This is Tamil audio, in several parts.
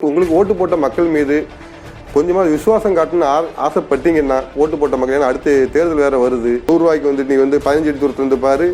உங்களுக்கு ஓட்டு போட்ட மக்கள் மீது கொஞ்சமாக விசுவாசம் காட்டுன்னு ஆ- ஆசைப்பட்டீங்கன்னா ஓட்டு போட்ட மக்கள் ஏன்னா அடுத்து தேர்தல் வேறு வருது. நூறுரூவாய்க்கு வந்துட்டு வந்து நீ வந்து பதினஞ்சு அடி தூரத்துலேருந்து பாரு.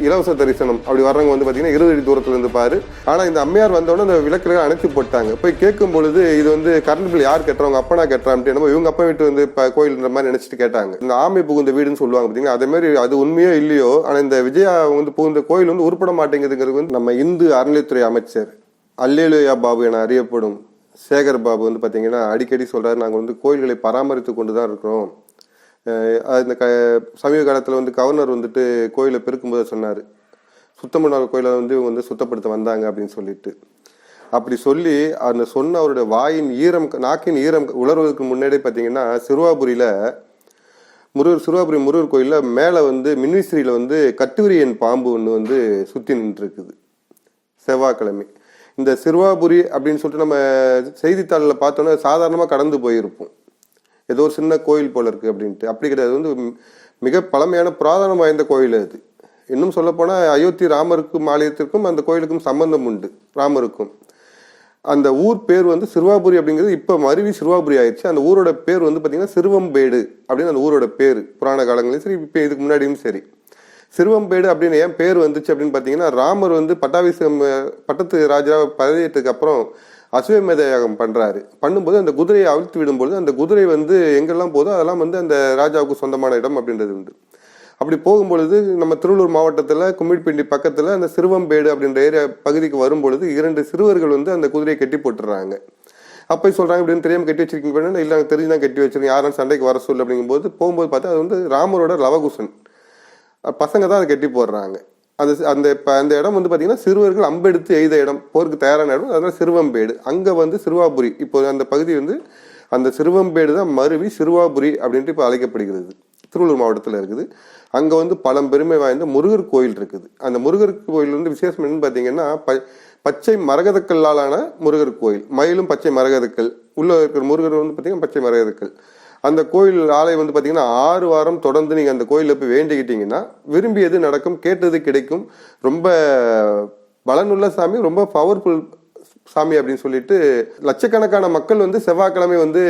இலவச தரிசனம் அப்படி வர்றவங்க வந்து பார்த்தீங்கன்னா இருபது அடி தூரத்துலேருந்து பாரு. ஆனால் இந்த அம்மையார் வந்தோடனே அந்த விளக்குகளை அணைத்து போட்டாங்க. போய் கேட்கும் பொழுது இது வந்து கரண்ட் பில் யார் கட்டுறவங்க அப்பனா கட்டுறான்ட்டு என்னமோ இவங்க அப்பா வீட்டு வந்து இப்போ கோயில்ன்ற மாதிரி நினச்சிட்டு கேட்டாங்க. இந்த ஆமை புகுந்த வீடுன்னு சொல்லுவாங்க பார்த்தீங்கன்னா அதே மாதிரி அது உண்மையோ இல்லையோ ஆனால் இந்த விஜயா வந்து புகுந்த கோயில் வந்து உருப்பட மாட்டேங்குதுங்கிறது வந்து நம்ம இந்து அறநிலைத்துறை அமைச்சர் அல்லேலுயா பாபு என அறியப்படும் சேகர் பாபு வந்து பார்த்தீங்கன்னா அடிக்கடி சொல்கிறார் நாங்கள் வந்து கோயில்களை பராமரித்து கொண்டு தான் இருக்கிறோம் இந்த க சமீப காலத்தில் வந்து கவர்னர் வந்துட்டு கோயிலை பெருக்கும்போது சொன்னார். சுத்தம் பண்ணாத கோயிலை வந்து இவங்க வந்து சுத்தப்படுத்த வந்தாங்க அப்படின்னு சொல்லிட்டு. அப்படி சொல்லி அந்த சொன்ன அவருடைய வாயின் ஈரம் நாக்கின் ஈரம் உலர்வதற்கு முன்னாடி பார்த்தீங்கன்னா சிறுவாபுரியில் முருகர் சிறுவாபுரி முருகர் கோயிலில் மேலே வந்து மின்விசிறியில் வந்து கட்டுவிரியன் பாம்பு ஒன்று வந்து சுற்றி நின்றுருக்குது. செவ்வாய்க்கிழமை. இந்த சிறுவாபுரி அப்படின்னு சொல்லிட்டு நம்ம செய்தித்தாளில் பார்த்தோன்னா சாதாரணமாக கடந்து போயிருப்போம். ஏதோ ஒரு சின்ன கோயில் போல இருக்குது அப்படின்ட்டு. அப்படி கிடையாது. வந்து மிக பழமையான புராதனம் வாய்ந்த கோயில் அது. இன்னும் சொல்லப்போனால் அயோத்தி ராமருக்கும் ஆலயத்திற்கும் அந்த கோயிலுக்கும் சம்பந்தம் உண்டு. ராமருக்கும். அந்த ஊர் பேர் வந்து சிறுவாபுரி அப்படிங்கிறது இப்போ மருவி சிறுவாபுரி ஆயிடுச்சு. அந்த ஊரோட பேர் வந்து பார்த்திங்கன்னா சிறுவம்பேடு அப்படின்னு அந்த ஊரோட பேர். புராண காலங்களையும் சரி இப்போ இதுக்கு முன்னாடியும் சரி. சிறுவம்பேடு அப்படின்னு ஏன் பேர் வந்துச்சு அப்படின்னு பார்த்தீங்கன்னா ராமர் வந்து பட்டாபிஷேகம் பட்டத்து ராஜா பதவியேற்றதுக்கு அப்புறம் அசுவமேத யாகம் பண்ணுறாரு பண்ணும்போது அந்த குதிரையை அவிழ்த்து விடும்போது அந்த குதிரை வந்து எங்கெல்லாம் போதோ அதெல்லாம் வந்து அந்த ராஜாவுக்கு சொந்தமான இடம் அப்படின்றது உண்டு. அப்படி போகும்பொழுது நம்ம திருவள்ளூர் மாவட்டத்தில் கும்மிடிப்பிண்டி பக்கத்தில் அந்த சிறுவம்பேடு அப்படின்ற ஏரியா பகுதிக்கு வரும்பொழுது இரண்டு சிறுவர்கள் வந்து அந்த குதிரையை கட்டி போட்டுறாங்க. அப்போ சொல்கிறாங்க இப்படின்னு தெரியாமல் கட்டி வச்சிருக்கீங்க வேணும் இல்லை தெரிஞ்சு தான் கட்டி வச்சிருக்கேன் யாரும் சண்டைக்கு வர சொல்லு அப்படிங்கும்போது போகும்போது பார்த்தா அது வந்து ராமரோட லவகுசன். பசங்க தான் அதை கட்டி போடுறாங்க. அந்த அந்த இப்போ அந்த இடம் வந்து பார்த்தீங்கன்னா சிறுவர்கள் அம்பெடுத்து எய்த இடம் போருக்கு தயாரான இடம் அதனால் சிறுவம்பேடு. அங்கே வந்து சிறுவாபுரி இப்போ அந்த பகுதி வந்து அந்த சிறுவம்பேடு தான் மருவி சிறுவாபுரி அப்படின்ட்டு இப்போ அழைக்கப்படுகிறது. திருவள்ளூர் மாவட்டத்தில் இருக்குது. அங்கே வந்து பழம்பெருமை வாய்ந்த முருகர் கோயில் இருக்குது. அந்த முருகர் கோயில் வந்து விசேஷம் என்னன்னு பார்த்தீங்கன்னா ப பச்சை மரகதக்கல்லாலான முருகர் கோயில். மயிலும் பச்சை மரகதக்கல். உள்ள இருக்கிற முருகர் வந்து பார்த்தீங்கன்னா பச்சை மரகதக்கல். அந்த கோயில் ஆலயம் வந்து பார்த்தீங்கன்னா ஆறு வாரம் தொடர்ந்து நீங்கள் அந்த கோயிலில் போய் வேண்டிக்கிட்டீங்கன்னா விரும்பியது நடக்கும் கேட்டது கிடைக்கும். ரொம்ப பலனுள்ள சாமி ரொம்ப பவர்ஃபுல் சாமி அப்படின்னு சொல்லிட்டு லட்சக்கணக்கான மக்கள் வந்து செவ்வாய்க்கிழமை வந்து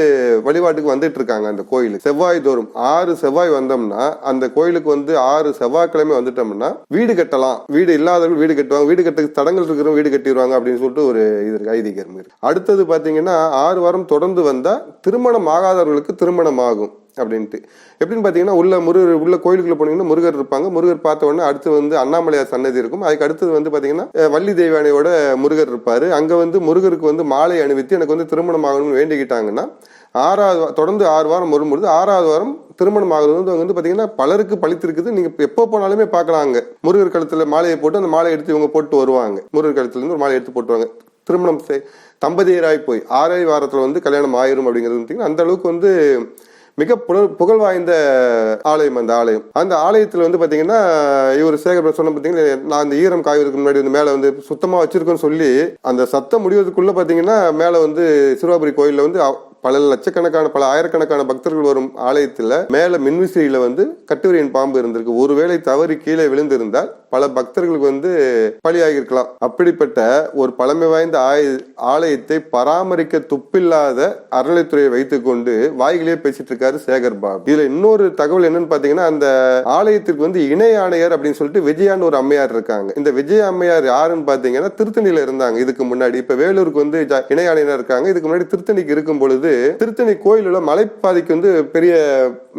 வழிபாட்டுக்கு வந்துட்டு இருக்காங்க அந்த கோயிலுக்கு. செவ்வாய் தோறும் ஆறு செவ்வாய் வந்தோம்னா அந்த கோயிலுக்கு வந்து ஆறு செவ்வாய்க்கிழமை வந்துட்டோம்னா வீடு கட்டலாம். வீடு இல்லாதவர்கள் வீடு கட்டுவாங்க. வீடு கட்டுறதுக்கு தடங்கள் இருக்கிறவங்க வீடு கட்டிடுவாங்க அப்படின்னு சொல்லிட்டு ஒரு இது இருக்கு ஐதீகம் இருக்கு. அடுத்தது பாத்தீங்கன்னா ஆறு வாரம் தொடர்ந்து வந்தா திருமணம் ஆகாதவர்களுக்கு திருமணம் ஆகும். அப்படின்ட்டு. எப்படின்னு பார்த்தீங்கன்னா உள்ள முருகர் உள்ள கோயிலுக்குள்ள போனீங்கன்னா முருகர் இருப்பாங்க. முருகர் பார்த்த உடனே அடுத்து வந்து அண்ணாமலையார் சன்னதி இருக்கும். அதுக்கு அடுத்தது வந்து பார்த்தீங்கன்னா வள்ளி தெய்வானையோட முருகர் இருப்பார். அங்கே வந்து முருகருக்கு வந்து மாலை அணிவித்து எனக்கு வந்து திருமணம் ஆகணும்னு வேண்டிக்கிட்டாங்கன்னா ஆறாவது தொடர்ந்து ஆறு வாரம் வரும்பொழுது ஆறாவது வாரம் திருமணம் ஆகிறது வந்து வந்து பார்த்தீங்கன்னா பலருக்கு பழித்திருக்குது. நீங்கள் எப்போ போனாலுமே பார்க்கலாம் முருகர் கழுத்தில் மாலையை போட்டு அந்த மாலையை எடுத்து இவங்க போட்டு வருவாங்க. முருகர் கழுத்துலேருந்து ஒரு மாலை எடுத்து போட்டுருவாங்க திருமணம் செய்- தம்பதியராய் போய் ஆறாவது வாரத்தில் வந்து கல்யாணம் ஆயிரும் அப்படிங்கிறது வந்து பார்த்தீங்கன்னா அந்த அளவுக்கு வந்து மிக புகழ் புகழ் வாய்ந்த ஆலயம் அந்த ஆலயம். அந்த ஆலயத்தில் வந்து பார்த்தீங்கன்னா இவர் சேகர் சொன்ன பார்த்தீங்கன்னா நான் அந்த ஈரம் காய்வதற்கு முன்னாடி வந்து மேலே வந்து சுத்தமாக வச்சிருக்கோன்னு சொல்லி அந்த சத்தம் முடிவதற்குள்ளே பார்த்தீங்கன்னா மேலே வந்து சிறுவாபுரி கோயிலில் வந்து பல லட்சக்கணக்கான பல ஆயிரக்கணக்கான பக்தர்கள் வரும் ஆலயத்தில் மேலே மின்விசிறியில் வந்து கட்டுரையின் பாம்பு இருந்திருக்கு. ஒருவேளை தவறி கீழே விழுந்திருந்தால் பல பக்தர்களுக்கு வந்து பலியாகி இருக்கலாம் அப்படிப்பட்ட ஒரு பழமை வாய்ந்த ஆய- ஆலயத்தை பராமரிக்க துப்பில்லாத அறநிலைத்துறையை வைத்துக்கொண்டு வாய்களே பேசிட்டு இருக்காரு சேகர் பாபு. இதுல இன்னொரு தகவல் என்னன்னு பாத்தீங்கன்னா அந்த ஆலயத்திற்கு வந்து இணை ஆணையர் அப்படின்னு சொல்லிட்டு விஜயான்னு ஒரு அம்மையார் இருக்காங்க. இந்த விஜய அம்மையார் யாருன்னு பாத்தீங்கன்னா திருத்தணியில இருந்தாங்க. இதுக்கு முன்னாடி இப்ப வேலூருக்கு வந்து இணை ஆணையர் இருக்காங்க. இதுக்கு முன்னாடி திருத்தணிக்கு இருக்கும் பொழுது திருத்தணி கோயிலுள்ள மலைப்பாதைக்கு வந்து பெரிய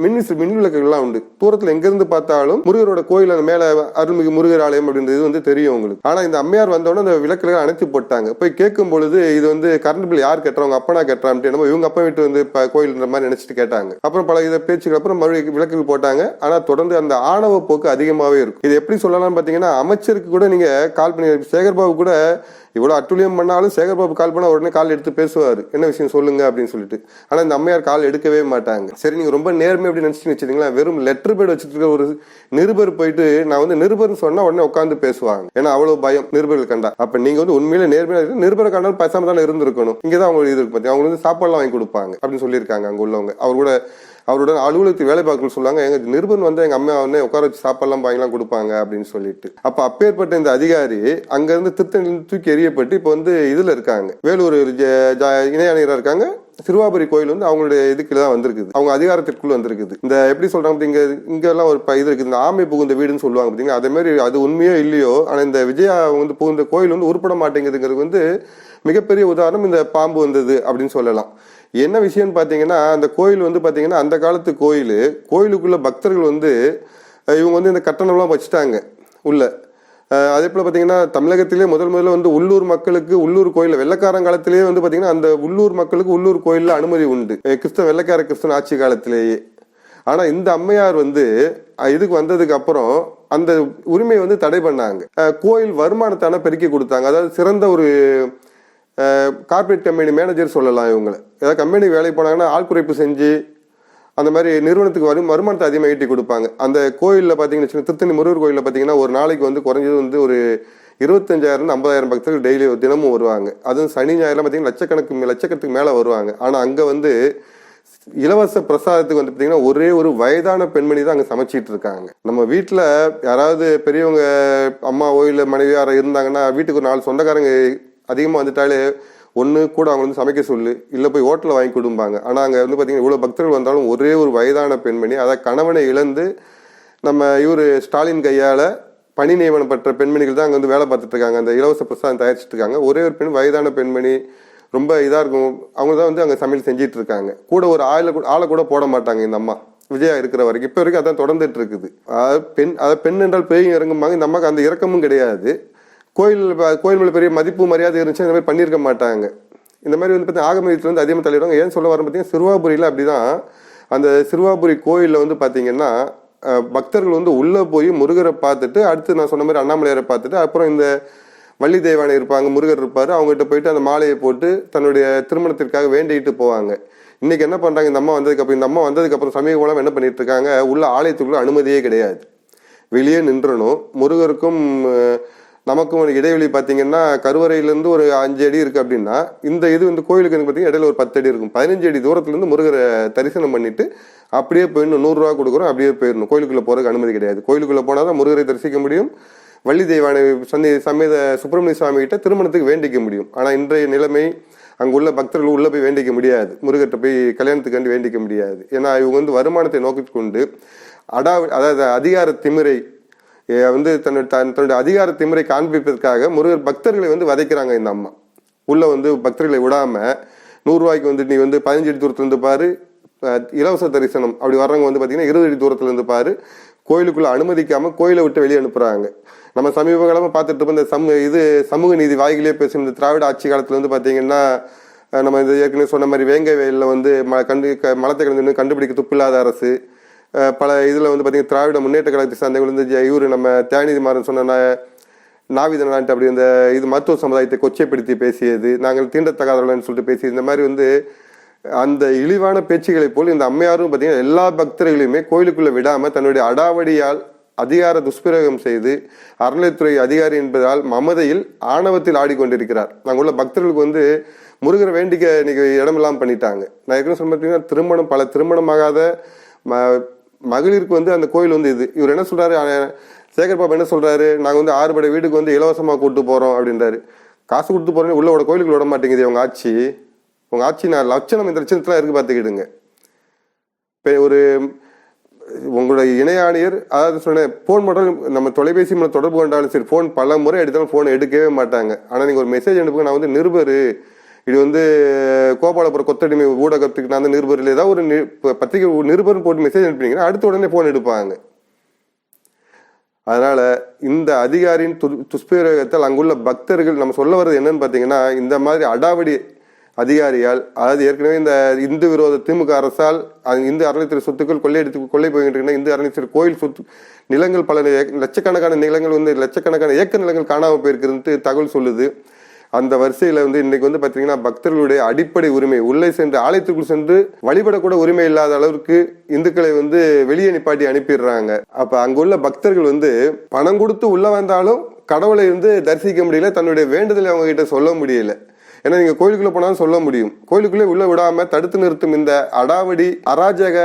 மின்விசிறி மின் விளக்குகள்லாம் உண்டு. தூரத்துல எங்கேருந்து பார்த்தாலும் முருகரோட கோயில் அந்த மேல அருள்மிகு முருகர் ஆலயம் அப்படின்றது வந்து தெரியும் உங்களுக்கு. ஆனா இந்த அம்மையார் வந்தோடனே அந்த விளக்குகளை அணைத்து போட்டாங்க. போய் கேட்கும் பொழுது இது வந்து கரண்ட் பில் யார் கட்டுறவங்க அப்பனா கட்டுறான்ட்டு இவங்க அப்பா வீட்டு வந்து கோயில்ன்ற மாதிரி நினைச்சிட்டு கேட்டாங்க. அப்புறம் பல இதை பேச்சுக்கு அப்புறம் மறுபடியும் விளக்குகள் போட்டாங்க. ஆனா தொடர்ந்து அந்த ஆணவ போக்கு அதிகமாவே இருக்கும். இது எப்படி சொல்லலாம்னு பாத்தீங்கன்னா அமைச்சருக்கு கூட நீங்க கால் பண்ணி சேகர்பாபு கூட இவ்வளோ அட்டுழியம் பண்ணாலும் சேகர்பாபு கால் பண்ணால் உடனே கால் எடுத்து பேசுவார். என்ன விஷயம் சொல்லுங்க அப்படின்னு சொல்லிட்டு. ஆனால் இந்த அம்மையார் கால் எடுக்கவே மாட்டாங்க. சரி நீங்கள் ரொம்ப நேர்மை அப்படி நினச்சிட்டு வச்சுருங்களா வெறும் லெட்டர் பேட் வச்சுட்டு இருக்க ஒரு நிருபர் போயிட்டு நான் வந்து நிருபர்னு சொன்னால் உடனே உட்காந்து பேசுவாங்க. ஏன்னா அவ்வளோ பயம் நிருபர்கள் கண்டா. அப்போ நீங்கள் வந்து உண்மையில நேர்மையாக இருக்கு நிருபரை கண்டாலும் பேசாம தானே இருந்திருக்கணும். இங்கதான் அவங்க இது இருக்கு அவங்க வந்து சாப்பாடுலாம் வாங்கி கொடுப்பாங்க அப்படின்னு சொல்லியிருக்காங்க அங்கே உள்ளவங்க. அவர் கூட அவருடன் அலுவலகத்தில் வேலை பார்க்க சொல்லுவாங்க எங்க நிருபன் வந்து எங்க அம்மா வந்து உட்கார வச்சு சாப்பாடுலாம் வாங்கிலாம் கொடுப்பாங்க அப்படின்னு சொல்லிட்டு. அப்ப அப்பேற்பட்ட இந்த அதிகாரி அங்க இருந்து திருத்தணிலிருந்து தூக்கி எறியப்பட்டு இப்ப வந்து இதுல இருக்காங்க. வேலூர் இணையாளராக இருக்காங்க. திருவாபுரி கோயில் வந்து அவங்களுடைய இதுக்குள்ள தான் வந்திருக்குது. அவங்க அதிகாரத்திற்குள்ள வந்திருக்குது. இந்த எப்படி சொல்றாங்க இங்க இங்க எல்லாம் ஒரு ப- இது இருக்குது. இந்த ஆமை புகுந்த வீடுன்னு சொல்லுவாங்க பாத்தீங்களா? அதே மாதிரி அது உண்மையோ இல்லையோ ஆனா இந்த விஜயா வந்து புகுந்த கோயில் வந்து உருப்பட மாட்டேங்குதுங்கிறது வந்து மிகப்பெரிய உதாரணம். இந்த பாம்பு வந்தது அப்படின்னு சொல்லலாம். என்ன விஷயம்னு பார்த்தீங்கன்னா அந்த கோயில் வந்து பார்த்தீங்கன்னா அந்த காலத்து கோயில். கோயிலுக்குள்ள பக்தர்கள் வந்து இவங்க வந்து இந்த கட்டணம்லாம் வச்சுட்டாங்க உள்ள. அதே போல் பார்த்தீங்கன்னா தமிழகத்திலே முதல் முதல்ல வந்து உள்ளூர் மக்களுக்கு உள்ளூர் கோயிலில் வெள்ளக்காரங்காலத்திலேயே வந்து பார்த்தீங்கன்னா அந்த உள்ளூர் மக்களுக்கு உள்ளூர் கோயிலில் அனுமதி உண்டு. கிறிஸ்தவ வெள்ளக்கார கிறிஸ்தவன் ஆட்சி காலத்திலேயே. ஆனால் இந்த அம்மையார் வந்து இதுக்கு வந்ததுக்கு அப்புறம் அந்த உரிமையை வந்து தடை பண்ணாங்க. கோயில் வருமானத்தான பெருக்கி கொடுத்தாங்க. அதாவது சிறந்த ஒரு கார்ப்பரேட் கம்பெனி மேனேஜர் சொல்லலாம் இவங்களை. ஏதாவது கம்பெனி வேலைக்கு போனாங்கன்னா ஆள் குறைப்பு செஞ்சு அந்த மாதிரி நிறுவனத்துக்கு வரும் வருமானத்தை அதிகமாக ஈட்டி கொடுப்பாங்க. அந்த கோயிலில் பார்த்தீங்கன்னா திருத்தணி முருகர் கோயிலில் பார்த்தீங்கன்னா ஒரு நாளைக்கு வந்து குறைஞ்சது வந்து ஒரு இருபத்தஞ்சாயிரம் ஐம்பதாயிரம் பக்தர்கள் டெய்லி தினமும் வருவாங்க. அதுவும் சனி ஞாயிறுலாம் பார்த்தீங்கன்னா லட்சக்கணக்கு லட்சக்கணத்துக்கு மேலே வருவாங்க. ஆனால் அங்கே வந்து இலவச பிரசாதத்துக்கு வந்து பார்த்தீங்கன்னா ஒரே ஒரு வயதான பெண்மணி தான் அங்கே சமைச்சிட்டு இருக்காங்க. நம்ம வீட்டில் யாராவது பெரியவங்க அம்மாவோ இல்லை மனைவியாரோ இருந்தாங்கன்னா வீட்டுக்கு ஒரு நாலு சொந்தக்காரங்க அதிகமாக வந்துட்டாலே ஒன்று கூட அவங்க வந்து சமைக்க சொல்லு இல்லை போய் ஹோட்டலில் வாங்கி கொடுப்பாங்க ஆனால் அங்கே வந்து பார்த்தீங்கன்னா இவ்வளோ பக்தர்கள் வந்தாலும் ஒரே ஒரு வயதான பெண்மணி அதை கணவனை இழந்து நம்ம இவர் ஸ்டாலின் கையால் பணி நியமனம் பெற்ற பெண்மணிகள் தான் அங்கே வந்து வேலை பார்த்துட்டு இருக்காங்க. அந்த இலவச பிரசாதம் தயாரிச்சுட்டு இருக்காங்க. ஒரே ஒரு பெண் வயதான பெண்மணி ரொம்ப இதாக இருக்கும். அவங்க தான் வந்து அங்கே சமையல் செஞ்சிட்டு இருக்காங்க. கூட ஒரு ஆளை கூட ஆளை கூட போட மாட்டாங்க இந்த அம்மா. விஜயா இருக்கிற வரைக்கும். இப்போ வரைக்கும் அதான் தொடர்ந்துட்டு இருக்குது. பெண் அதாவது பெண் என்றால் பேய் இறங்கும்பாங்க. இந்த அம்மாக்கு அந்த இறக்கமும் கிடையாது. கோயில் கோயில் மேலே பெரிய மதிப்பு மரியாதை இருந்துச்சு இந்த மாதிரி பண்ணியிருக்க மாட்டாங்க. இந்த மாதிரி வந்து பார்த்தீங்கன்னா ஆகமத்தில் வந்து அதிகமாக தள்ளிடுவாங்க ஏன் சொல்ல வரேன் பார்த்தீங்கன்னா சிறுவாபுரியில் அப்படிதான். அந்த சிறுவாபுரி கோயிலில் வந்து பார்த்தீங்கன்னா பக்தர்கள் வந்து உள்ளே போய் முருகரை பார்த்துட்டு அடுத்து நான் சொன்ன மாதிரி அண்ணாமலையாரை பார்த்துட்டு அப்புறம் இந்த வள்ளி தெய்வானை இருப்பாங்க முருகர் இருப்பார். அவங்ககிட்ட போயிட்டு அந்த மாலையை போட்டு தன்னுடைய திருமணத்திற்காக வேண்டிக்கிட்டு போவாங்க. இன்றைக்கி என்ன பண்ணுறாங்க இந்த அம்மா வந்ததுக்கு அப்புறம் இந்த அம்மா வந்ததுக்கு அப்புறம் சமீப காலம் என்ன பண்ணிட்டு இருக்காங்க? உள்ள ஆலயத்துக்குள்ள அனுமதியே கிடையாது. வெளியே நின்றணும். முருகருக்கும் நமக்கும் ஒரு இடைவெளி பார்த்தீங்கன்னா கருவறையிலேருந்து ஒரு அஞ்சு அடி இருக்குது அப்படின்னா இந்த இது வந்து கோயிலுக்கு வந்து பார்த்தீங்கன்னா இடையில ஒரு பத்து அடி இருக்கும். பதினஞ்சு அடி தூரத்துலேருந்து முருகரை தரிசனம் பண்ணிட்டு அப்படியே போயிடணும். நூறுரூவா கொடுக்குறோம் அப்படியே போயிடணும். கோயிலுக்குள்ளே போகிறதுக்கு அனுமதி கிடையாது. கோயிலுக்குள்ளே போனால் தான் முருகரை தரிசிக்க முடியும். வள்ளி தெய்வானை சந்தி சமேத சுப்பிரமணிய சுவாமி கிட்ட திருமணத்துக்கு வேண்டிக்க முடியும். ஆனால் இன்றைய நிலைமை அங்குள்ள பக்தர்கள் உள்ளே போய் வேண்டிக்க முடியாது. முருகர்கிட்ட போய் கல்யாணத்துக்காண்டி வேண்டிக்க முடியாது. ஏன்னா இவங்க வந்து வருமானத்தை நோக்கி கொண்டு அடா அதாவது அதிகார திமிரை வந்து தன்னுடைய தன் தன்னுடைய அதிகார திமிரை காண்பிப்பதற்காக முருகர் பக்தர்களை வந்து வதைக்கிறாங்க இந்த அம்மா. உள்ள வந்து பக்தர்களை விடாம நூறுரூவாய்க்கு வந்து நீ வந்து பதினஞ்சு அடி தூரத்துல இருந்து பாரு இலவச தரிசனம். அப்படி வர்றவங்க வந்து பாத்தீங்கன்னா இருபது அடி தூரத்துல இருந்து பாரு கோயிலுக்குள்ள அனுமதிக்காம கோயிலை விட்டு வெளியே அனுப்புறாங்க. நம்ம சமீப காலமா பார்த்துட்டு இருப்போம் இந்த சமூக இது சமூக நீதி வாய்களே பேசும் இந்த திராவிட ஆட்சி காலத்துல வந்து பாத்தீங்கன்னா நம்ம இது ஏற்கனவே சொன்ன மாதிரி வேங்கை வயலில் வந்து ம கண்டு க- மலத்தை கலந்து கண்டுபிடிக்க துப்பில்லாத அரசு பல இதில் வந்து பார்த்தீங்கன்னா திராவிட முன்னேற்ற கழகத்தை சார்ந்தவங்க வந்து இவர் நம்ம தேனிதி மாறன் சொன்ன நா- நாவித அப்படி இந்த இது மருத்துவ சமுதாயத்தை கொச்சைப்படுத்தி பேசியது நாங்கள் தீண்டத்தகாதவர்கள்னு சொல்லிட்டு பேசியது இந்த மாதிரி வந்து அந்த இழிவான பேச்சுகளை போல் இந்த அம்மையாரும் பார்த்தீங்கன்னா எல்லா பக்தர்களையுமே கோயிலுக்குள்ளே விடாமல் தன்னுடைய அடாவடியால் அதிகார துஷ்பிரயோகம் செய்து அறநிலைத்துறை அதிகாரி என்பதால் மமதையில் ஆணவத்தில் ஆடிக்கொண்டிருக்கிறார். நாங்கள் உள்ள பக்தர்களுக்கு வந்து முருகரை வேண்டிக்க இன்னைக்கு இடமெல்லாம் பண்ணிட்டாங்க. நான் ஏற்கனவே சொன்ன பார்த்தீங்கன்னா திருமணம் பல திருமணமாகாத ம- மகளிருக்கு வந்து அந்த கோயில் வந்து இது. இவர் என்ன சொல்கிறாரு சேகர் பாபா என்ன சொல்கிறாரு நாங்கள் வந்து ஆறுபடை வீட்டுக்கு வந்து இலவசமாக கூட்டு போகிறோம் அப்படின்றாரு. காசு கொடுத்து போறேன்னு உள்ள விட கோயிலுக்கு விட மாட்டேங்குது உங்கள் ஆட்சி. உங்கள் ஆட்சி நான் லட்சணம் இந்த லட்சணத்துல இருக்குது பார்த்துக்கிடுங்க. இப்போ ஒரு உங்களுடைய இணையாணியர் ஆணையர் அதாவது சொன்னேன் ஃபோன் மட்டும் நம்ம தொலைபேசி மூலம் தொடர்பு கொண்டாலும் சரி ஃபோன் பல முறை எடுத்தாலும் ஃபோன் எடுக்கவே மாட்டாங்க. ஆனால் நீங்கள் ஒரு மெசேஜ் அனுப்புங்க நான் வந்து நிருபர். இது வந்து கோபாலபுரம் கொத்தடிமை ஊடகத்துக்கு நான் நிருபரில் ஏதாவது ஒரு பத்திரிகை நிருபர்னு போட்டு மெசேஜ் அனுப்புனீங்கன்னா அடுத்த உடனே ஃபோன் எடுப்பாங்க. அதனால இந்த அதிகாரியின் து துஷ்பிரயோகத்தால் அங்குள்ள பக்தர்கள் நம்ம சொல்ல வர்றது என்னன்னு பார்த்தீங்கன்னா இந்த மாதிரி அடாவடி அதிகாரியால் அதாவது ஏற்கனவே இந்த இந்து விரோத திமுக அரசால் இந்து அறநிலைத்துறை சொத்துக்கள் கொள்ளையடித்து கொள்ளை போய்கிட்டு இந்து அறநிலைத்துறை கோயில் சொத்து நிலங்கள் பல லட்சக்கணக்கான நிலங்கள் வந்து லட்சக்கணக்கான ஏக்கர் நிலங்கள் காணாமல் போயிருக்குதுன்ட்டு தகவல் சொல்லுது. அந்த வரிசையில வந்து இன்னைக்கு வந்து பாத்தீங்கன்னா பக்தர்களுடைய அடிப்படை உரிமை உள்ளே சென்று ஆலயத்துக்குள் சென்று வழிபடக்கூட உரிமை இல்லாத அளவுக்கு இந்துக்களை வந்து வெளியே நிப்பாட்டி அனுப்பிடுறாங்க. அப்ப அங்குள்ள பக்தர்கள் வந்து பணம் கொடுத்து உள்ள வந்தாலும் கடவுளை வந்து தரிசிக்க முடியல தன்னுடைய வேண்டுதலை அவங்க கிட்ட சொல்ல முடியல. ஏன்னா நீங்க கோயிலுக்குள்ள போனாலும் சொல்ல முடியும். கோயிலுக்குள்ளே உள்ள விடாம தடுத்து நிறுத்தும் இந்த அடாவடி அராஜக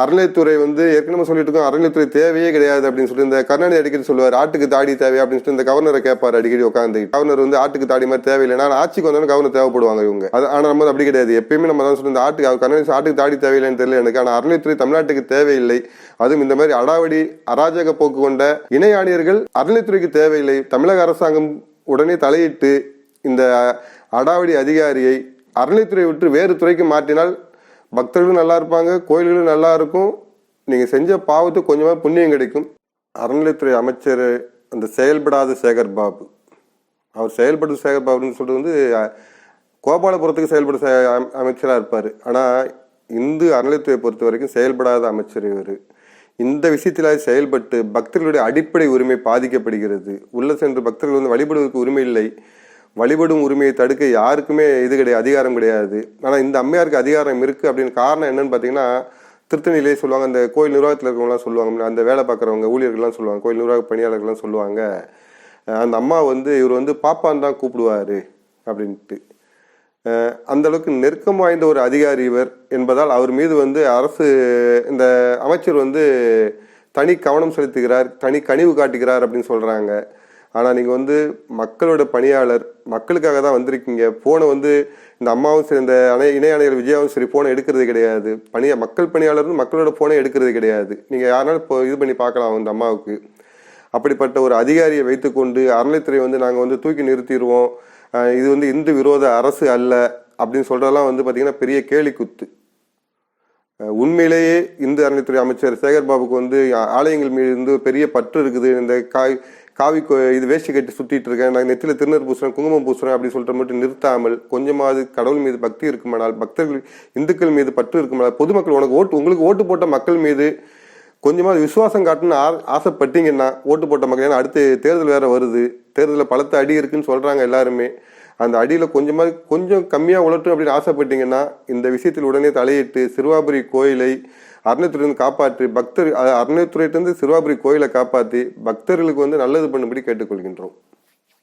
அறநிலைத்துறை வந்து ஏற்கனவே சொல்லிட்டு இருக்கோம் அறநிலைத்துறை தேவையே கிடையாது அப்படின்னு சொல்லிட்டு இந்த கருணாநிதி அடிக்கடி சொல்லுவார் ஆட்டுக்கு தாடி தேவை அப்படின்னு சொல்லிட்டு இந்த கவர்னரை கேட்பார் அடிக்கடி உட்காந்து கவர்னர் வந்து ஆட்டுக்கு தாடி மாதிரி தேவையில்லைனா ஆட்சிக்கு வந்தாலும் கவர்னர் தேவைப்படுவாங்க இவங்க. அது ஆனால் நம்ம அப்படி கிடையாது. எப்பயுமே நம்ம தான் சொல்லி இந்த ஆட்டுக்கு அவர் கருணாநிதி ஆட்டுக்கு தாடி தேவையில்லைன்னு தெரியல எனக்கு ஆனால் அறநிலைத்துறை தமிழ்நாட்டுக்கு தேவையில்லை. அதுவும் இந்த மாதிரி அடாவடி அராஜக போக்கு கொண்ட இணை ஆணையர்கள் அறநிலைத்துறைக்கு தேவையில்லை. தமிழக அரசாங்கம் உடனே தலையிட்டு இந்த அடாவடி அதிகாரியை அறநிலைத்துறை விட்டு வேறு துறைக்கு மாற்றினால் பக்தர்களும் நல்லா இருப்பாங்க கோயில்களும் நல்லா இருக்கும். நீங்கள் செஞ்ச பாவத்துக்கு கொஞ்சமாக புண்ணியம் கிடைக்கும். அறநிலைத்துறை அமைச்சர் அந்த செயல்படாத சேகர் பாபு. அவர் செயல்படும் சேகர் பாபுன்னு சொல்கிறது வந்து கோபாலபுரத்துக்கு செயல்படும் அமைச்சராக இருப்பார். ஆனால் இந்து அறநிலைத்துறை பொறுத்த வரைக்கும் செயல்படாத அமைச்சர் இவர். இந்த விஷயத்தில் செயல்பட்டு பக்தர்களுடைய அடிப்படை உரிமை பாதிக்கப்படுகிறது. உள்ள சென்று பக்தர்கள் வந்து வழிபடுவதற்கு உரிமை இல்லை. வழிபடும் உரிமையை தடுக்க யாருக்குமே இது கிடையாது அதிகாரம் கிடையாது. ஆனால் இந்த அம்மையாருக்கு அதிகாரம் இருக்குது அப்படின்னு காரணம் என்னன்னு பார்த்தீங்கன்னா திருத்தணியிலே சொல்லுவாங்க அந்த கோயில் நிர்வாகத்தில் இருக்கவங்களாம் சொல்லுவாங்க அந்த வேலை பார்க்குறவங்க ஊழியர்கள்லாம் சொல்லுவாங்க கோயில் நிர்வாக பணியாளர்கள்லாம் சொல்லுவாங்க. அந்த அம்மா வந்து இவர் வந்து பாப்பான் தான் கூப்பிடுவாரு அப்படின்ட்டு. அந்தளவுக்கு அந்த அளவுக்கு நெருக்கம் வாய்ந்த ஒரு அதிகாரி இவர் என்பதால் அவர் மீது வந்து அரசு இந்த அமைச்சர் வந்து தனி கவனம் செலுத்துகிறார் தனி கனிவு காட்டுகிறார் அப்படின்னு சொல்கிறாங்க ஆனால் நீங்கள் வந்து மக்களோட பணியாளர் மக்களுக்காக தான் வந்திருக்கீங்க. ஃபோனை வந்து இந்த அம்மாவும் சரி இந்த அணை இணை ஆணையர் விஜயாவும் சரி ஃபோனை எடுக்கிறது கிடையாது. பணிய மக்கள் பணியாளர்னு மக்களோட ஃபோனை எடுக்கிறது கிடையாது. நீங்கள் யாருனாலும் இப்போ இது பண்ணி பார்க்கலாம் இந்த அம்மாவுக்கு. அப்படிப்பட்ட ஒரு அதிகாரியை வைத்துக்கொண்டு அறநிலைத்துறை வந்து நாங்கள் வந்து தூக்கி நிறுத்திடுவோம். இது வந்து இந்து விரோத அரசு அல்ல அப்படின்னு சொல்கிறதெல்லாம் வந்து பார்த்திங்கன்னா பெரிய கேலி குத்து உண்மையிலேயே இந்து அறநிலைத்துறை அமைச்சர் சேகர் பாபுக்கு வந்து ஆலயங்கள் மீது வந்து பெரிய பற்று இருக்குது. இந்த காய் காவி இது வேஷ்டி கட்டி சுற்றிட்டு இருக்கேன். நான் நெத்தியில் திருநர் பூசுறேன் குங்குமம் பூசுறேன் அப்படின்னு சொல்லிட்டு மட்டும் நிறுத்தாமல் கொஞ்சமாவது கடவுள் மீது பக்தி இருக்குமானால் பக்தர்கள் இந்துக்கள் மீது பற்று இருக்குமானால் பொதுமக்கள் உனக்கு ஓட்டு உங்களுக்கு ஓட்டு போட்ட மக்கள் மீது கொஞ்சமாவது விசுவாசம் காட்டுன்னு ஆ ஆசைப்பட்டீங்கன்னா ஓட்டு போட்ட மக்கள் ஏன்னா அடுத்து தேர்தல் வேறு வருது. தேர்தலில் பலத்த அடி இருக்குன்னு சொல்கிறாங்க எல்லாருமே. அந்த அடியில் கொஞ்சமாக கொஞ்சம் கம்மியாக உழட்டும் அப்படின்னு ஆசைப்பட்டீங்கன்னா இந்த விஷயத்தில் உடனே தலையிட்டு சிறுவாபுரி கோயிலை அறநிலைத்துறையிலிருந்து காப்பாற்றி பக்தர் அ- அறநிலைத்துறையிலிருந்து சிறுவாபுரி கோயிலை காப்பாற்றி பக்தர்களுக்கு வந்து நல்லது பண்ணும்படி கேட்டுக்கொள்கின்றோம்.